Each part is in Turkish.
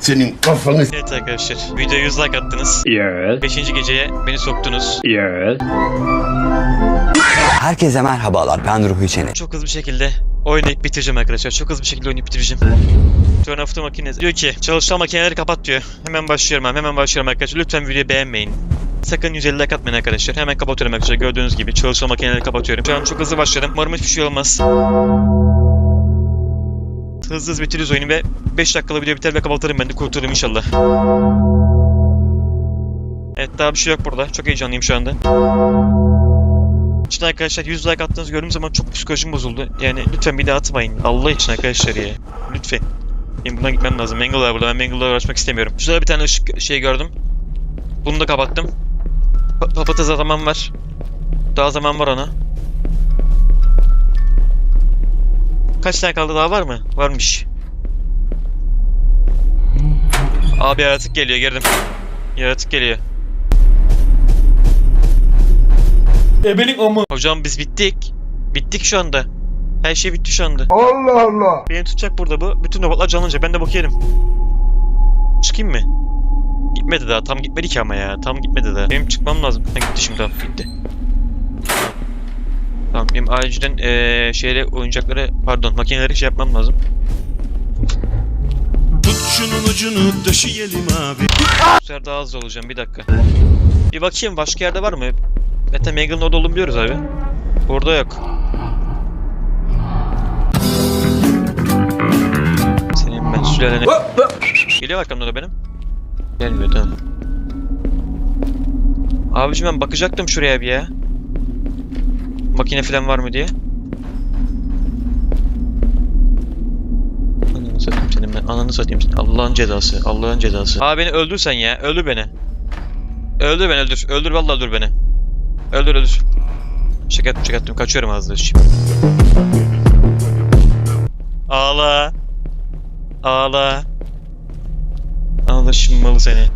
Senin kafanı Evet arkadaşlar videoya 100 like attınız. Yes. 5. geceye beni soktunuz. Yes. Herkese merhabalar ben Ruhi Çenet. Çok hızlı bir şekilde oynayıp bitireceğim arkadaşlar. Çok hızlı bir şekilde oynayıp bitireceğim. Turn off the makinesi. Diyor ki çalışan makineleri kapat diyor. Hemen başlıyorum abi. Hemen başlıyorum arkadaşlar. Lütfen videoyu beğenmeyin. Sakın 150 like atmayın arkadaşlar. Hemen kapatıyorum arkadaşlar. Gördüğünüz gibi çalışan makineleri kapatıyorum. Şu an çok hızlı başladım. Umarım hiçbir şey olmaz. Hızlı hızlı bitiririz oyunu ve 5 dakikalı video biter ve kapatırım ben de kurtulurum inşallah. Evet daha bir şey yok burada. Çok heyecanlıyım şu anda. İşte arkadaşlar 100 like attığınızı gördüğüm zaman çok psikolojim bozuldu. Yani lütfen bir daha atmayın. Allah için arkadaşlar ya. Lütfen. Benim buradan gitmem lazım. Mangle var burada. Ben Mangle'la uğraşmak istemiyorum. Şurada bir tane ışık şey gördüm. Bunu da kapattım. Pa papatyaza zaman var. Daha zaman var ona. Kaç tane kaldı daha var mı? Varmış. Abi yaratık geliyor girdim. Yaratık geliyor. Ebelik amı. Hocam biz bittik. Bittik şu anda. Her şey bitti şu anda. Allah Allah. Beni tutacak burada bu. Bütün robotlar canlanacak. Ben de bakıyorum. Çıkayım mı? Gitmedi daha. Tam gitmedi ki ama ya. Tam gitmedi daha. Benim çıkmam lazım. Ha gitti şimdi tamam. Gitti. Tamam. Benim acilen eee şeyle oyuncakları pardon makineleri şey yapmam lazım. Tut şunun ucunu döşeyelim abi. Bu sefer daha hızlı olacağım. Bir dakika. Bir bakayım başka yerde var mı? Zaten Megal'ın orada olduğunu biliyoruz abi. Burada yok. Senin ben sülalene... Geliyor arkamda da benim. Gelmiyor tamam. Abicim ben bakacaktım şuraya bir ya. Makine falan var mı diye. Ananı satayım senin ben. Ananı satayım senin. Allah'ın cezası. Allah'ın cezası. Abi beni öldür sen ya. Öldür beni. Öldür beni öldür. Öldür vallahi öldür beni. Öldür öldür. Şaka ettim. Kaçıyorum ağzına şimdi. Ağla. Ağla. Ağla şimdi malı seni.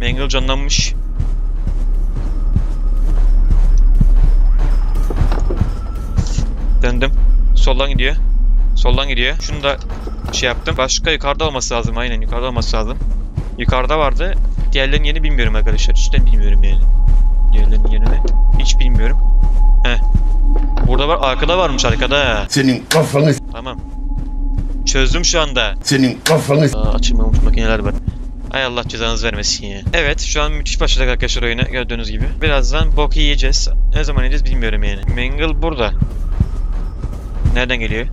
Mangle canlanmış. Döndüm. Soldan gidiyor. Soldan gidiyor. Şunu da şey yaptım. Başka yukarıda olması lazım. Aynen yukarıda olması lazım. Yukarıda vardı. Diğerlerinin yerini bilmiyorum arkadaşlar. Cidden bilmiyorum yani. Diğerlerinin yerini hiç bilmiyorum. Heh. Burada var. Arkada varmış arkada. Senin kafanı Tamam. Çözdüm şu anda. senin kafanı Aa, açılmamış makineler var. Ay Allah cezanızı vermesin ya. Evet şu an müthiş başladık arkadaşlar oyuna gördüğünüz gibi. Birazdan bok yiyeceğiz. Ne zaman yiyeceğiz bilmiyorum yani. Mangle burada. Nereden geliyor?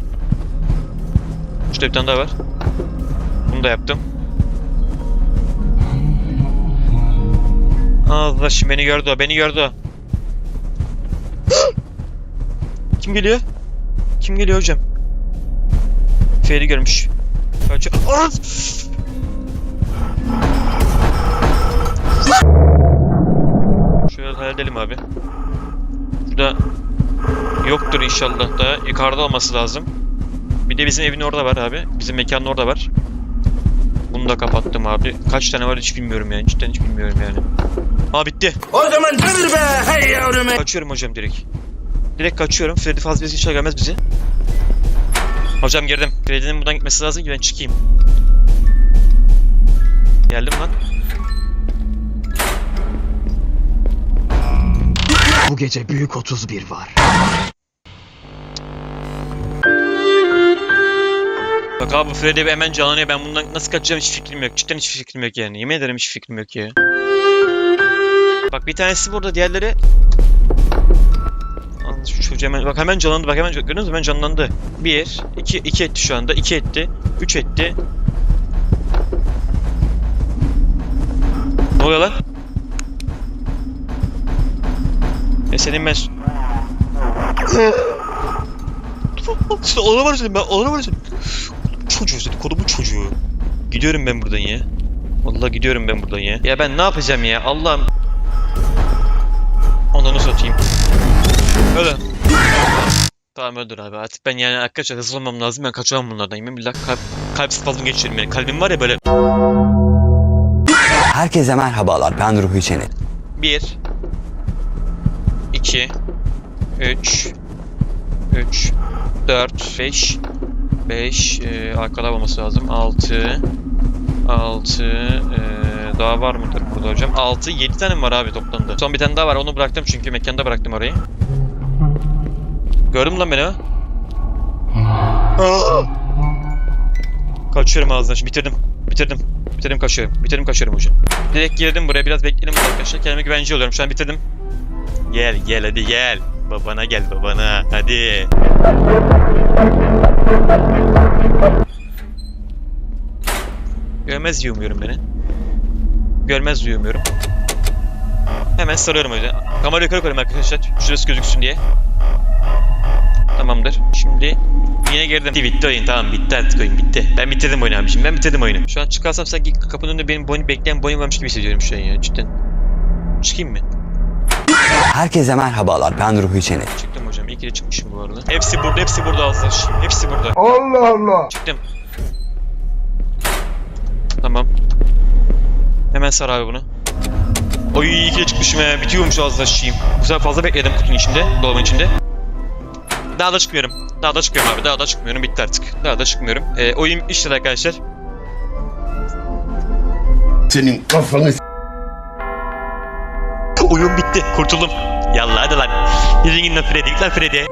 Şurada bir tane daha var. Bunu da yaptım. Allah şimdi beni gördü o. Beni gördü o. Kim geliyor? Kim geliyor hocam? Feri görmüş. Kaç... Aa! Şöyle halledelim abi. Şurada yoktur inşallah da yukarıda olması lazım. Bir de bizim evin orada var abi. Bizim mekanın orada var. Bunu da kapattım abi. Kaç tane var hiç bilmiyorum yani. Cidden hiç bilmiyorum yani. Aa bitti. O zaman dur be hey yavrum. Kaçıyorum hocam direkt. Direkt kaçıyorum. Freddy fazla bir şey gelmez bizi. Hocam girdim. Freddy'nin buradan gitmesi lazım ki ben çıkayım. Geldim lan. Bu gece büyük 31 var. Bak abi Freddy bir hemen canlanıyor. Ben bundan nasıl kaçacağım hiç fikrim yok. Cidden hiç fikrim yok yani. Yemin ederim hiç fikrim yok ya. Bak bir tanesi burada. Diğerleri... Lan Şu çocuğu hemen... Bak hemen canlandı. Bak hemen gördünüz mü? Hemen canlandı. Bir, iki, iki etti şu anda. iki etti. Üç etti. Ne oluyor lan? Ya senin ben... Ona var senin ben. Ona var senin. Çocuğu seni. Kodumu çocuğu. Gidiyorum ben buradan ya. Vallahi gidiyorum ben buradan ya. Ya ben ne yapacağım ya? Allah'ım. Ondan satayım. Öyle. Tamam öldür abi. Artık ben yani arkadaşlar hızlı olmam lazım. Ben kaçamam bunlardan. Yemin billah kalp, kalp spazmı geçiririm yani. Kalbim var ya böyle. Herkese merhabalar ben Ruhi Çenet. 1 2 3 3 4 5 5 e, arkada olması lazım. 6 6 ee, daha var mıdır burada hocam? 6 7 tane mi var abi toplamda? Son bir tane daha var. Onu bıraktım çünkü mekanda bıraktım orayı. Gördün mü lan beni? Aa! Kaçıyorum ağzından şimdi bitirdim. Bitirdim. Bitirdim kaçıyorum. Bitirdim kaçıyorum hocam. Direkt girdim buraya biraz bekleyelim arkadaşlar. Kendime güvence oluyorum. Şu an bitirdim. Gel gel hadi gel. Babana gel babana. Hadi. Görmez diye beni. Görmez diye. Hemen sarıyorum öyle. Kamerayı yukarı koyayım arkadaşlar. Şurası gözüksün diye. Tamamdır. Şimdi yine girdim. Bitti, oyun tamam bitti artık oyun bitti. Ben bitirdim oyunu abicim ben bitirdim oyunu. Şu an çıkarsam sanki kapının önünde benim boyun bekleyen boyun varmış gibi hissediyorum şu an ya cidden. Çıkayım mı? Herkese merhabalar ben Ruhi Çenet. Çıktım hocam. İyi ki de çıkmışım bu arada. Hepsi burada, hepsi burada. Şimdi Hepsi burada. Allah Allah. Çıktım. Tamam. Hemen sar abi bunu. Oy iyi ki de çıkmışım he. Bitiyormuş Azlar şişeyim. Bu sefer fazla bekledim kutunun içinde, dolabın içinde. Daha da çıkmıyorum. Daha da çıkmıyorum abi. Daha da çıkmıyorum. Bitti artık. Daha da çıkmıyorum. Ee, oyun işte arkadaşlar. Senin kafanı Oyun bitti. Kurtuldum. Yallah hadi lan. Yürüyün lan Freddy. Git lan Freddy.